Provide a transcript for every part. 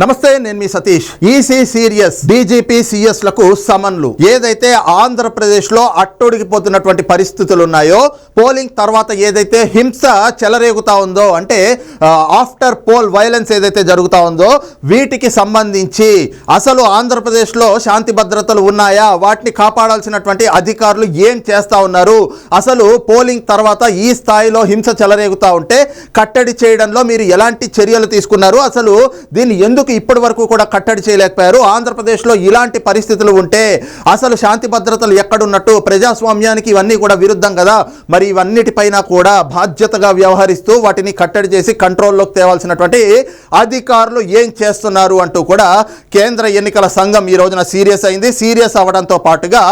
నమస్తే నేను మీ సతీష్. ఈసీ సీరియస్ డీజీపీ సిఎస్లకు సమన్లు. ఏదైతే ఆంధ్రప్రదేశ్లో అట్టుడిగిపోతున్నటువంటి పరిస్థితులు ఉన్నాయో పోలింగ్ తర్వాత ఏదైతే హింస చెలరేగుతా ఉందో అంటే ఆఫ్టర్ పోల్ వైలెన్స్ ఏదైతే జరుగుతా ఉందో వీటికి సంబంధించి అసలు ఆంధ్రప్రదేశ్లో శాంతి భద్రతలు ఉన్నాయా? వాటిని కాపాడాల్సినటువంటి అధికారులు ఏం చేస్తా ఉన్నారు? అసలు పోలింగ్ తర్వాత ఈ స్థాయిలో హింస చెలరేగుతా ఉంటే కట్టడి చేయడంలో మీరు ఎలాంటి చర్యలు తీసుకున్నారు? అసలు దీన్ని ఎందుకు ఇప్పటి వరకు కూడా కట్టడి చేయలేకపోయారు? ఆంధ్రప్రదేశ్లో ఇలాంటి పరిస్థితులు ఉంటే అసలు శాంతి భద్రతలు ఎక్కడున్నట్టు ప్రజాస్వామ్యానికి ఇవన్నీ కూడా విరుద్ధం కదా? మరి ఇవన్నిటిపైన కూడా బాధ్యతగా వ్యవహరిస్తూ వాటిని కట్టడి చేసి కంట్రోల్లోకి తేవాల్సినటువంటి అధికారులు ఏం చేస్తున్నారు అంటూ కూడా కేంద్ర ఎన్నికల సంఘం ఈ రోజున సీరియస్ అయింది. సీరియస్ అవడంతో పాటుగా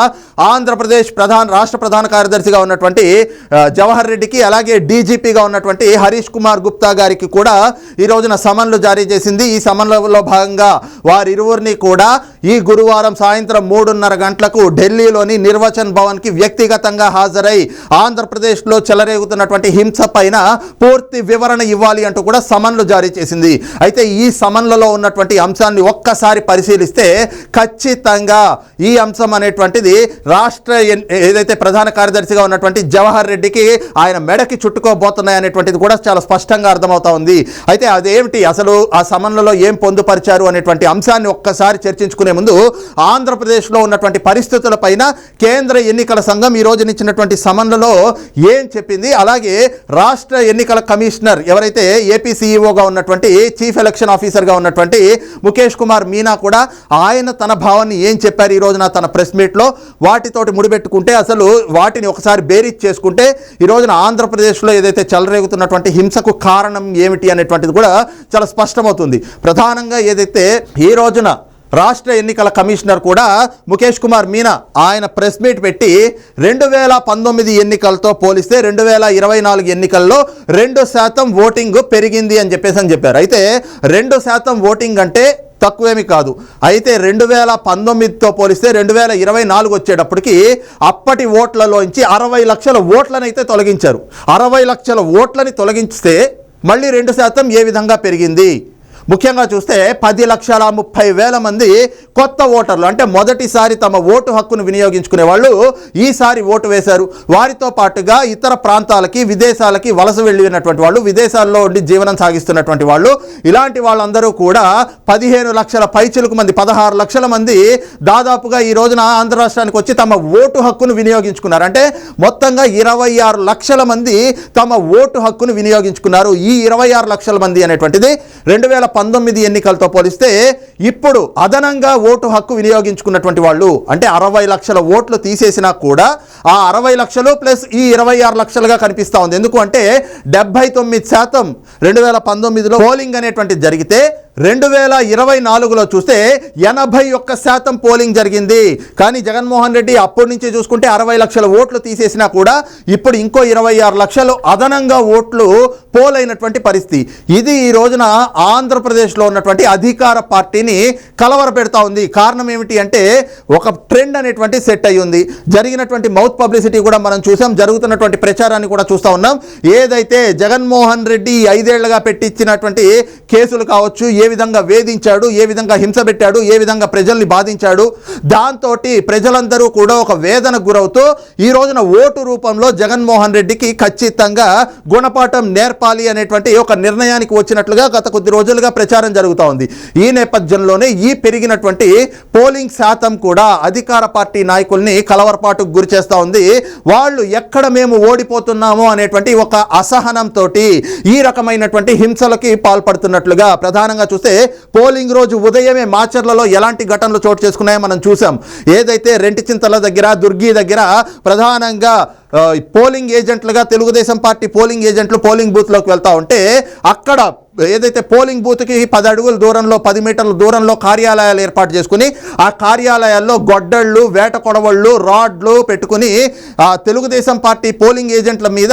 ఆంధ్రప్రదేశ్ ప్రధాన రాష్ట్ర ప్రధాన కార్యదర్శిగా ఉన్నటువంటి జవహర్ రెడ్డికి అలాగే డీజీపీగా ఉన్నటువంటి హరీష్ కుమార్ గుప్తా గారికి కూడా ఈ రోజున సమన్లు జారీ చేసింది. ఈ సెలవులో భాగంగా వారిరువురిని కూడా ఈ గురువారం సాయంత్రం మూడున్నర గంటలకు ఢిల్లీలోని నిర్వచన్ భవన్కి వ్యక్తిగతంగా హాజరై ఆంధ్రప్రదేశ్లో చెలరేగుతున్నటువంటి హింస పైన పూర్తి వివరణ ఇవ్వాలి అంటూ కూడా సమన్లు జారీ చేసింది. అయితే ఈ సమన్లలో ఉన్నటువంటి అంశాన్ని ఒక్కసారి పరిశీలిస్తే ఖచ్చితంగా ఈ అంశం అనేటువంటిది రాష్ట్ర ఏదైతే ప్రధాన కార్యదర్శిగా ఉన్నటువంటి జవహర్ రెడ్డికి ఆయన మెడకి చుట్టుకోబోతున్నాయి అనేటువంటిది కూడా చాలా స్పష్టంగా అర్థమవుతా ఉంది. అయితే అదేమిటి? అసలు ఆ సమన్లలో ఏం పొందుపరిచారు అనేటువంటి అంశాన్ని ఒక్కసారి చర్చించుకునే ముందు ఆంధ్రప్రదేశ్లో ఉన్నటువంటి పరిస్థితులపైన కేంద్ర ఎన్నికల సంఘం ఈ రోజున ఇచ్చినటువంటి సమన్లలో ఏం చెప్పింది? అలాగే రాష్ట్ర ఎన్నికల కమిషనర్ ఎవరైతే ఏపీ సీఈఓగా ఉన్నటువంటి చీఫ్ ఎలక్షన్ ఆఫీసర్గా ఉన్నటువంటి ముఖేష్ కుమార్ మీనా కూడా ఆయన తన భావాన్ని ఏం చెప్పారు ఈ రోజున తన ప్రెస్ మీట్లో? వాటితోటి ముడిపెట్టుకుంటే అసలు వాటిని ఒకసారి బేరీజ్ చేసుకుంటే ఈ రోజున ఆంధ్రప్రదేశ్లో ఏదైతే చెలరేగుతున్నటువంటి హింసకు కారణం ఏమిటి అనేటువంటిది కూడా చాలా స్పష్టమవుతుంది. ప్రధానంగా ఏదైతే ఈ రోజున రాష్ట్ర ఎన్నికల కమిషనర్ కూడా ముఖేష్ కుమార్ మీనా ఆయన ప్రెస్ మీట్ పెట్టి రెండు వేల పంతొమ్మిది ఎన్నికలతో పోలిస్తే రెండు వేల ఇరవై నాలుగు ఎన్నికల్లో రెండు శాతం ఓటింగ్ పెరిగింది అని చెప్పేసి అని చెప్పారు. అయితే రెండు శాతం ఓటింగ్ అంటే తక్కువేమి కాదు. అయితే రెండు వేల పంతొమ్మిదితో పోలిస్తే రెండు వేల ఇరవై నాలుగు వచ్చేటప్పటికి అప్పటి ఓట్లలోంచి అరవై లక్షల ఓట్లను అయితే తొలగించారు. అరవై లక్షల ఓట్లని తొలగిస్తే మళ్ళీ రెండు శాతం ఏ విధంగా పెరిగింది? ముఖ్యంగా చూస్తే పది లక్షల ముప్పై వేల మంది కొత్త ఓటర్లు అంటే మొదటిసారి తమ ఓటు హక్కును వినియోగించుకునే వాళ్ళు ఈసారి ఓటు వేశారు. వారితో పాటుగా ఇతర ప్రాంతాలకి విదేశాలకి వలస వెళ్ళినటువంటి వాళ్ళు విదేశాల్లో ఉండి జీవనం సాగిస్తున్నటువంటి వాళ్ళు ఇలాంటి వాళ్ళందరూ కూడా పదిహేను లక్షల పైచులకు మంది పదహారు లక్షల మంది దాదాపుగా ఈ రోజున ఆంధ్ర రాష్ట్రానికి వచ్చి తమ ఓటు హక్కును వినియోగించుకున్నారు. అంటే మొత్తంగా ఇరవై ఆరు లక్షల మంది తమ ఓటు హక్కును వినియోగించుకున్నారు. ఈ ఇరవై ఆరు లక్షల మంది అనేటువంటిది రెండు వేల పంతొమ్మిది ఎన్నికలతో పోలిస్తే ఇప్పుడు అదనంగా ఓటు హక్కు వినియోగించుకున్నటువంటి వాళ్ళు అంటే అరవై లక్షల ఓట్లు తీసేసినా కూడా ఆ అరవై లక్షలు ప్లస్ ఈ ఇరవై ఆరు లక్షలుగా కనిపిస్తూ ఉంది. ఎందుకు అంటే డెబ్బై తొమ్మిది శాతం రెండు వేల పంతొమ్మిదిలో పోలింగ్ అనేటువంటిది జరిగితే రెండు వేల ఇరవై నాలుగులో చూస్తే ఎనభై ఒక్క శాతం పోలింగ్ జరిగింది. కానీ జగన్మోహన్ రెడ్డి అప్పటి నుంచి చూసుకుంటే అరవై లక్షల ఓట్లు తీసేసినా కూడా ఇప్పుడు ఇంకో ఇరవై ఆరు లక్షలు అదనంగా ఓట్లు పోల్ అయినటువంటి పరిస్థితి. ఇది ఈ రోజున ఆంధ్రప్రదేశ్లో ఉన్నటువంటి అధికార పార్టీని కలవరపెడతా ఉంది. కారణం ఏమిటి అంటే ఒక ట్రెండ్ అనేటువంటి సెట్ అయ్యి ఉంది. జరిగినటువంటి మౌత్ పబ్లిసిటీ కూడా మనం చూసాం. జరుగుతున్నటువంటి ప్రచారాన్ని కూడా చూస్తూ ఉన్నాం. ఏదైతే జగన్మోహన్ రెడ్డి ఐదేళ్ళుగా పెట్టించినటువంటి కేసులు కావచ్చు ఏ విధంగా వేధించాడు ఏ విధంగా హింస పెట్టాడు ఏ విధంగా ప్రజల్ని బాధించాడు దాంతో ప్రజలందరూ కూడా ఒక వేదన గురవుతూ ఈ రోజున ఓటు రూపంలో జగన్మోహన్ రెడ్డికి ఖచ్చితంగా గుణపాఠం నేర్పాలి అనేటువంటి ఒక నిర్ణయానికి వచ్చినట్లుగా గత కొద్ది రోజులుగా ప్రచారం జరుగుతూ ఉంది. ఈ నేపథ్యంలోనే ఈ పెరిగినటువంటి పోలింగ్ శాతం కూడా అధికార పార్టీ నాయకుల్ని కలవరపాటుకు గురి చేస్తూ ఉంది. వాళ్ళు ఎక్కడ మేము ఓడిపోతున్నామో అనేటువంటి ఒక అసహనంతో ఈ రకమైనటువంటి హింసలకి పాల్పడుతున్నట్లుగా ప్రధానంగా చూస్తే పోలింగ్ రోజు ఉదయమే మాచర్లలో ఎలాంటి ఘటనలు చోటు చేసుకున్నాయో మనం చూసాం ఏదైతే రెంటి చింతల దగ్గర దుర్గి దగ్గర ప్రధానంగా పోలింగ్ ఏజెంట్లుగా తెలుగుదేశం పార్టీ పోలింగ్ ఏజెంట్లు పోలింగ్ బూత్లోకి వెళ్తా ఉంటే అక్కడ ఏదైతే పోలింగ్ బూత్కి పది అడుగుల దూరంలో పది మీటర్ల దూరంలో కార్యాలయాలు ఏర్పాటు చేసుకుని ఆ కార్యాలయాల్లో గొడ్డళ్ళు వేట కొడవళ్ళు రాడ్లు పెట్టుకుని ఆ తెలుగుదేశం పార్టీ పోలింగ్ ఏజెంట్ల మీద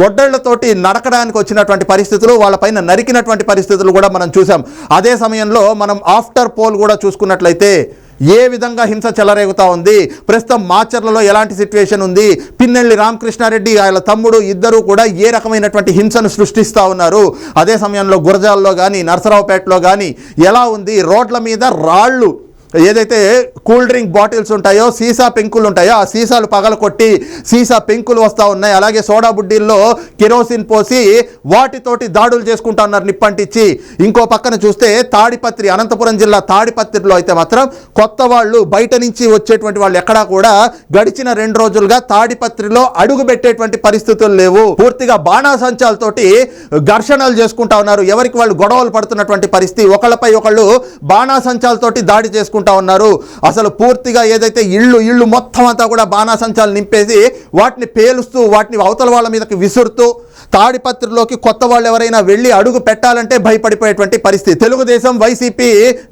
గొడ్డళ్ళతోటి నడకడానికి వచ్చినటువంటి పరిస్థితులు వాళ్ళపైన నరికినటువంటి పరిస్థితులు కూడా మనం చూసాం అదే సమయంలో మనం ఆఫ్టర్ పోల్ కూడా చూసుకున్నట్లయితే ఏ విధంగా హింస చెలరేగుతా ఉంది? ప్రస్తుతం మాచర్లలో ఎలాంటి సిచ్యువేషన్ ఉంది? పిన్నెల్లి రామకృష్ణారెడ్డి ఆయన తమ్ముడు ఇద్దరు కూడా ఏ రకమైనటువంటి హింసను సృష్టిస్తూ ఉన్నారు? అదే సమయంలో గురజాల్లో కానీ నరసరావుపేటలో కానీ ఎలా ఉంది? రోడ్ల మీద రాళ్ళు ఏదైతే కూల్ డ్రింక్ బాటిల్స్ ఉంటాయో సీసా పెంకులు ఉంటాయో ఆ సీసాలు పగల కొట్టి సీసా పెంకులు వస్తూ ఉన్నాయి. అలాగే సోడా బుడ్డీల్లో కెరోసిన్ పోసి వాటితోటి దాడులు చేసుకుంటా ఉన్నారు నిప్పంటిచ్చి ఇంకో పక్కన చూస్తే తాడిపత్రి అనంతపురం జిల్లా తాడిపత్రిలో అయితే మాత్రం కొత్త వాళ్ళు బయట నుంచి వచ్చేటువంటి వాళ్ళు ఎక్కడా కూడా గడిచిన రెండు రోజులుగా తాడిపత్రిలో అడుగు పెట్టేటువంటి పరిస్థితులు లేవు. పూర్తిగా బాణాసంచాలతోటి ఘర్షణలు చేసుకుంటా ఉన్నారు. ఎవరికి వాళ్ళు గొడవలు పడుతున్నటువంటి పరిస్థితి? ఒకళ్ళపై ఒకళ్ళు బాణాసంచాలతోటి దాడి చేసుకుంటారు చేసుకుంటా ఉన్నారు. అసలు పూర్తిగా ఏదైతే ఇళ్ళు ఇళ్ళు మొత్తం అంతా కూడా బాణాసంచాలు నింపేసి వాటిని పేలుస్తూ వాటిని అవతల వాళ్ళ మీదకి విసురుతూ తాడిపత్రిలోకి కొత్త వాళ్ళు ఎవరైనా వెళ్ళి అడుగు పెట్టాలంటే భయపడిపోయేటువంటి పరిస్థితి. తెలుగుదేశం వైసీపీ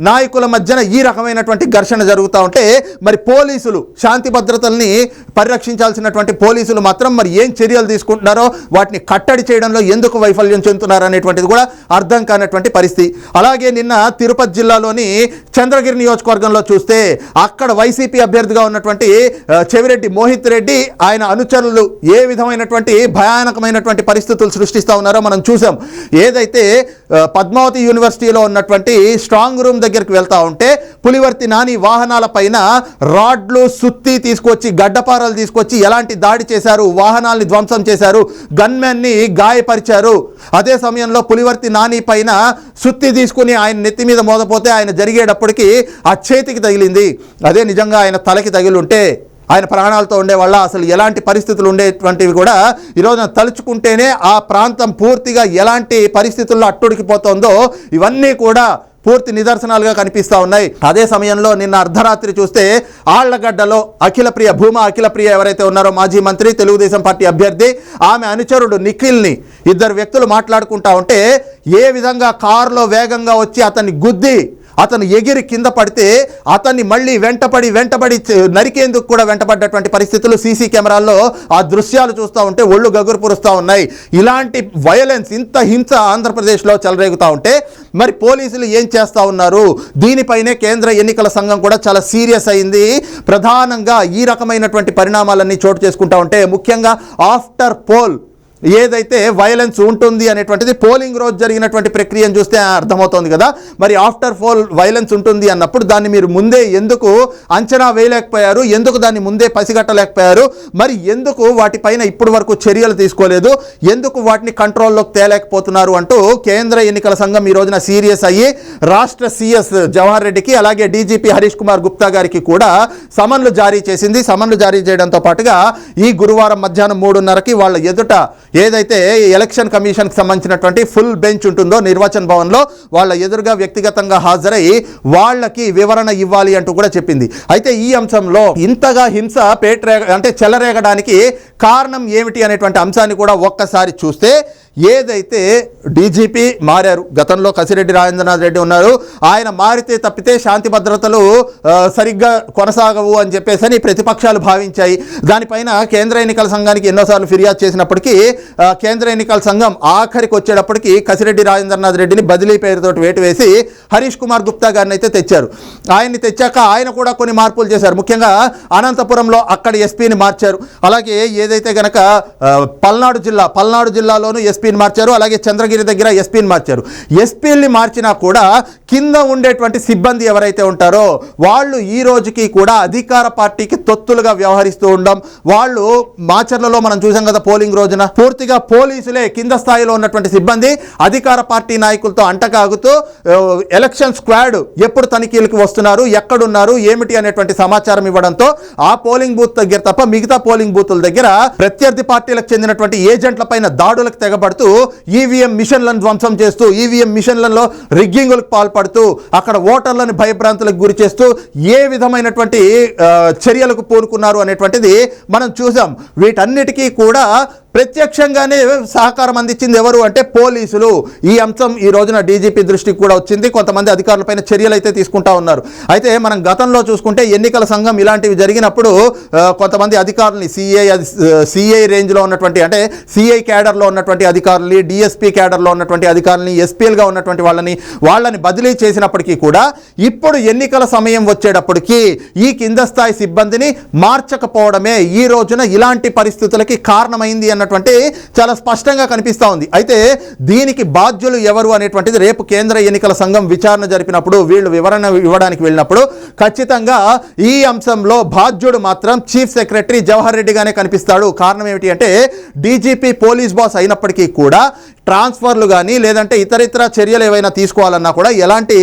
నాయకుల మధ్యన ఈ రకమైనటువంటి ఘర్షణ జరుగుతూ ఉంటే మరి పోలీసులు శాంతి భద్రతల్ని పరిరక్షించాల్సినటువంటి పోలీసులు మాత్రం మరి ఏం చర్యలు తీసుకుంటున్నారో వాటిని కట్టడి చేయడంలో ఎందుకు వైఫల్యం చెందుతున్నారు అనేటువంటిది కూడా అర్థం కానటువంటి పరిస్థితి. అలాగే నిన్న తిరుపతి జిల్లాలోని చంద్రగిరి నియోజకవర్గంలో చూస్తే అక్కడ వైసీపీ అభ్యర్థిగా ఉన్నటువంటి చెవిరెడ్డి మోహిత్ రెడ్డి ఆయన అనుచరులు ఏ విధమైనటువంటి భయానకమైనటువంటి పరిస్థితి పరిస్థితులు సృష్టిస్తూ ఉన్నారో మనం చూసాం. ఏదైతే పద్మావతి యూనివర్సిటీలో ఉన్నటువంటి స్ట్రాంగ్ రూమ్ దగ్గరికి వెళ్తా ఉంటే పులివర్తి నాని వాహనాల పైన రాడ్లు సుత్తి తీసుకొచ్చి గడ్డపారలు తీసుకొచ్చి ఎలాంటి దాడి చేశారు వాహనాల్ని ధ్వంసం చేశారు గన్మెన్ని గాయపరిచారు. అదే సమయంలో పులివర్తి నాని పైన సుత్తి తీసుకుని ఆయన నెత్తి మీద మోదపోతే ఆయన జరిగేటప్పటికి ఆ చేతికి తగిలింది. అదే నిజంగా ఆయన తలకి తగిలి ఉంటే ఆయన ప్రాణాలతో ఉండేవాళ్ళ అసలు ఎలాంటి పరిస్థితులు ఉండేటువంటివి కూడా ఈరోజు తలుచుకుంటేనే ఆ ప్రాంతం పూర్తిగా ఎలాంటి పరిస్థితుల్లో అట్టుడికిపోతుందో ఇవన్నీ కూడా పూర్తి నిదర్శనాలుగా కనిపిస్తూ ఉన్నాయి. అదే సమయంలో నిన్న అర్ధరాత్రి చూస్తే ఆళ్ళగడ్డలో అఖిలప్రియ భూమా అఖిలప్రియ ఎవరైతే ఉన్నారో మాజీ మంత్రి తెలుగుదేశం పార్టీ అభ్యర్థి ఆమె అనుచరుడు నిఖిల్ని ఇద్దరు వ్యక్తులు మాట్లాడుకుంటా ఉంటే ఏ విధంగా కారులో వేగంగా వచ్చి అతన్ని గుద్ది అతను ఎగిరి కింద పడితే అతన్ని మళ్ళీ వెంటపడి వెంటపడి నరికేందుకు కూడా వెంటపడ్డటువంటి పరిస్థితులు సీసీ కెమెరాల్లో ఆ దృశ్యాలు చూస్తూ ఉంటే ఒళ్ళు గగురు పురుస్తూ ఉన్నాయి. ఇలాంటి వయలెన్స్ ఇంత హింస ఆంధ్రప్రదేశ్లో చెలరేగుతూ ఉంటే మరి పోలీసులు ఏం చేస్తూ ఉన్నారు? దీనిపైనే కేంద్ర ఎన్నికల సంఘం కూడా చాలా సీరియస్ అయింది. ప్రధానంగా ఈ రకమైనటువంటి పరిణామాలన్నీ చోటు చేసుకుంటా ఉంటే ముఖ్యంగా ఆఫ్టర్ పోల్ ఏదైతే వైలెన్స్ ఉంటుంది అనేటువంటిది పోలింగ్ రోజు జరిగినటువంటి ప్రక్రియను చూస్తే అర్థమవుతోంది కదా. మరి ఆఫ్టర్ పోల్ వైలెన్స్ ఉంటుంది అన్నప్పుడు దాన్ని మీరు ముందే ఎందుకు అంచనా వేయలేకపోయారు? ఎందుకు దాన్ని ముందే పసిగట్టలేకపోయారు? మరి ఎందుకు వాటిపైన ఇప్పటి వరకు చర్యలు తీసుకోలేదు? ఎందుకు వాటిని కంట్రోల్లోకి తేలేకపోతున్నారు అంటూ కేంద్ర ఎన్నికల సంఘం ఈ రోజున సీరియస్ అయ్యి రాష్ట్ర సీఎస్ జవహర్ రెడ్డికి అలాగే డీజీపీ హరీష్ కుమార్ గుప్తా గారికి కూడా సమన్లు జారీ చేసింది. సమన్లు జారీ చేయడంతో పాటుగా ఈ గురువారం మధ్యాహ్నం మూడున్నరకి వాళ్ళ ఎదుట ఏదైతే ఎలక్షన్ కమిషన్కి సంబంధించినటువంటి ఫుల్ బెంచ్ ఉంటుందో నిర్వాచన్ భవన్లో వాళ్ళ ఎదురుగా వ్యక్తిగతంగా హాజరై వాళ్ళకి వివరణ ఇవ్వాలి అంటూ కూడా చెప్పింది. అయితే ఈ అంశంలో ఇంతగా హింస పేట్రే అంటే చెలరేగడానికి కారణం ఏమిటి అనేటువంటి అంశాన్ని కూడా ఒక్కసారి చూస్తే ఏదైతే డీజీపీ మారారు గతంలో కసిరెడ్డి రాజేంద్రనాథ్ రెడ్డి ఉన్నారు ఆయన మారితే తప్పితే శాంతి భద్రతలు సరిగ్గా కొనసాగవు అని చెప్పేసి అని ప్రతిపక్షాలు భావించాయి. దానిపైన కేంద్ర ఎన్నికల సంఘానికి ఎన్నోసార్లు ఫిర్యాదు చేసినప్పటికీ కేంద్ర ఎన్నికల సంఘం ఆఖరికి వచ్చేటప్పటికి కసిరెడ్డి రాజేంద్రనాథ్ రెడ్డిని బదిలీ పేరుతో వేటు వేసి హరీష్ కుమార్ గుప్తా గారిని అయితే తెచ్చారు. ఆయన్ని తెచ్చాక ఆయన కూడా కొన్ని మార్పులు చేశారు. ముఖ్యంగా అనంతపురంలో అక్కడ ఎస్పీని మార్చారు. అలాగే ఏదైతే గనక పల్నాడు జిల్లా పల్నాడు జిల్లాలోనూ ఎస్పీని మార్చారు అలాగే చంద్రగిరి దగ్గర ఎస్పీని మార్చారు. ఎస్పీని మార్చినా కూడా కింద ఉండేటువంటి సిబ్బంది ఎవరైతే ఉంటారో వాళ్ళు ఈ రోజుకి కూడా అధికార పార్టీకి తొత్తులుగా వ్యవహరిస్తూ ఉండడం వాళ్ళు మాచర్లలో మనం చూసాం కదా పోలింగ్ రోజున పూర్తిగా పోలీసులే కింద స్థాయిలో ఉన్నటువంటి సిబ్బంది అధికార పార్టీ నాయకులతో అంటకాగుతూ ఎలక్షన్ స్క్వాడ్ ఎప్పుడు తనిఖీలకు వస్తున్నారు ఎక్కడున్నారు ఏమిటి అనేటువంటి సమాచారం ఇవ్వడంతో ఆ పోలింగ్ బూత్ దగ్గర తప్ప మిగతా పోలింగ్ బూతుల దగ్గర ప్రత్యర్థి పార్టీలకు చెందినటువంటి ఏజెంట్ల పైన దాడులకు తెగబడుతూ ఈవీఎం మిషన్లను ధ్వంసం చేస్తూ ఈవీఎం మిషన్లలో రిగ్గింగులకు పాల్పడుతూ అక్కడ ఓటర్లను భయభ్రాంతులకు గురి చేస్తూ ఏ విధమైనటువంటి చర్యలకు పూనుకున్నారు అనేటువంటిది మనం చూసాం. వీటన్నిటికీ కూడా ప్రత్యక్షంగానే సహకారం అందించింది ఎవరు అంటే పోలీసులు. ఈ అంశం ఈ రోజున డీజీపీ దృష్టికి కూడా వచ్చింది. కొంతమంది అధికారులపైన చర్యలు అయితే తీసుకుంటా ఉన్నారు. అయితే మనం గతంలో చూసుకుంటే ఎన్నికల సంఘం ఇలాంటివి జరిగినప్పుడు కొంతమంది అధికారులని సిఐ సిఐ రేంజ్లో ఉన్నటువంటి అంటే సిఐ క్యాడర్లో ఉన్నటువంటి అధికారులని డిఎస్పీ క్యాడర్లో ఉన్నటువంటి అధికారులని ఎస్పీఎల్గా ఉన్నటువంటి వాళ్ళని వాళ్ళని బదిలీ చేసినప్పటికీ కూడా ఇప్పుడు ఎన్నికల సమయం వచ్చేటప్పటికీ ఈ కింద స్థాయి సిబ్బందిని మార్చకపోవడమే ఈ రోజున ఇలాంటి పరిస్థితులకి కారణమైంది అనేటటువంటి చాలా స్పష్టంగా కనిపిస్తూ ఉంది. అయితే దీనికి బాధ్యులు ఎవరు అనేటువంటిది రేపు కేంద్ర ఎన్నికల సంఘం విచారణ జరిపినప్పుడు వీళ్ళు వివరణ ఇవ్వడానికి వెళ్ళినప్పుడు ఖచ్చితంగా ఈ అంశంలో బాధ్యుడు మాత్రం చీఫ్ సెక్రటరీ జవహర్ రెడ్డిగానే కనిపిస్తాడు. కారణం ఏమిటి అంటే డీజీపీ పోలీస్ బాస్ అయినప్పటికీ కూడా ట్రాన్స్ఫర్లు కానీ లేదంటే ఇతర ఇతర చర్యలు ఏవైనా తీసుకోవాలన్నా కూడా ఎలాంటి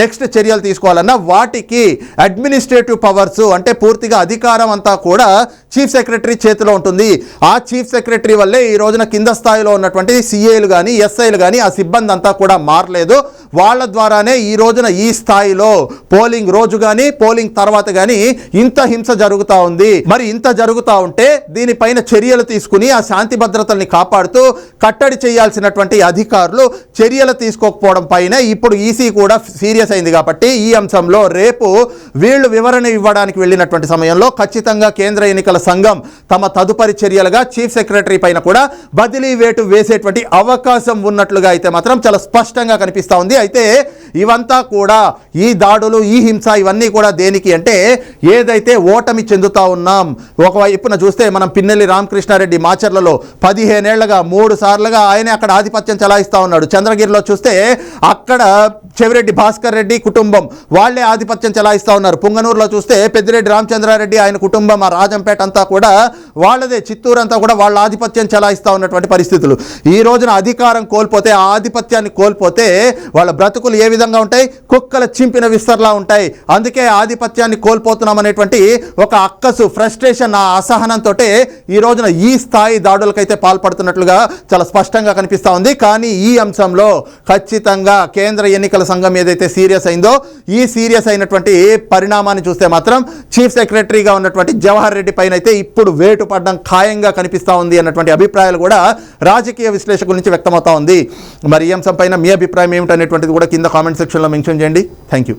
నెక్స్ట్ చర్యలు తీసుకోవాలన్నా వాటికి అడ్మినిస్ట్రేటివ్ పవర్స్ అంటే పూర్తిగా అధికారం అంతా కూడా చీఫ్ సెక్రటరీ చేతిలో ఉంటుంది. ఆ చీఫ్ సెక్రటరీ వల్లే ఈ రోజున కింద స్థాయిలో ఉన్నటువంటి సిఏలు కానీ ఎస్ఐలు కానీ ఆ సిబ్బంది అంతా కూడా మారలేదు. వాళ్ళ ద్వారానే ఈ రోజున ఈ స్థాయిలో పోలింగ్ రోజు కానీ పోలింగ్ తర్వాత కానీ ఇంత హింస జరుగుతూ ఉంది. మరి ఇంత జరుగుతూ ఉంటే దీనిపైన చర్యలు తీసుకుని ఆ శాంతి భద్రతల్ని కాపాడుతూ కట్టడి చేయాల్సినటువంటి అధికారులు చర్యలు తీసుకోకపోవడం పైన ఇప్పుడు ఈసీ కూడా సీరియస్ అయింది కాబట్టి ఈ అంశంలో రేపు వీళ్ళు వివరణ ఇవ్వడానికి వెళ్ళినటువంటి సమయంలో ఖచ్చితంగా కేంద్ర ఎన్నికల సంఘం తమ తదుపరి చర్యలుగా చీఫ్ సెక్రటరీ పైన కూడా బదిలీ వేటు వేసేటువంటి అవకాశం ఉన్నట్లుగా అయితే మాత్రం చాలా స్పష్టంగా కనిపిస్తూ ఉంది. అయితే ఇవంతా కూడా ఈ దాడులు ఈ హింస ఇవన్నీ కూడా దేనికి అంటే ఏదైతే ఓటమి చెందుతా ఉన్నాం ఒకవైపున చూస్తే మనం పిన్నెల్లి రామకృష్ణారెడ్డి మాచర్లలో పదిహేనేళ్ళుగా మూడు సార్లుగా ఆయనే అక్కడ ఆధిపత్యం చలాయిస్తూ ఉన్నాడు. చంద్రగిరిలో చూస్తే అక్కడ చెవిరెడ్డి భాస్కర్ రెడ్డి కుటుంబం వాళ్ళే ఆధిపత్యం చలాయిస్తూ ఉన్నారు. పుంగనూరులో చూస్తే పెద్దిరెడ్డి రామచంద్రారెడ్డి ఆయన కుటుంబం ఆ రాజంపేట అంతా కూడా వాళ్ళదే. చిత్తూరు అంతా కూడా వాళ్ళ ఆధిపత్యం చలాయిస్తూ ఉన్నటువంటి పరిస్థితులు. ఈ రోజున అధికారం కోల్పోతే ఆ ఆధిపత్యాన్ని కోల్పోతే వాళ్ళ బ్రతుకులు ఏ విధంగా ఉంటాయి? కుక్కల చింపిన విస్తర్లా ఉంటాయి. అందుకే ఆధిపత్యాన్ని కోల్పోతున్నాం అనేటువంటి ఒక అక్కసు ఫ్రస్ట్రేషన్ ఆ అసహనంతో ఈ రోజున ఈ స్థాయి దాడులకైతే పాల్పడుతున్నట్లుగా చాలా స్పష్టంగా కనిపిస్తా ఉంది. కానీ ఈ అంశంలో ఖచ్చితంగా కేంద్ర ఎన్నికల సంఘం ఏదైతే సీరియస్ అయిందో ఈ సీరియస్ అయినటువంటి పరిణామాన్ని చూస్తే మాత్రం చీఫ్ సెక్రటరీగా ఉన్నటువంటి జవహర్ రెడ్డి పైన అయితే ఇప్పుడు వేటు పడడం ఖాయంగా కనిపిస్తా ఉంది అన్నటువంటి అభిప్రాయాలు కూడా రాజకీయ విశ్లేషకుల నుంచి వ్యక్తమవుతా ఉంది. మరి ఈ అంశంపైన మీ అభిప్రాయం ఏమిటనేటువంటిది కూడా కింద కామెంట్ సెక్షన్లో మెన్షన్ చేయండి. Thank you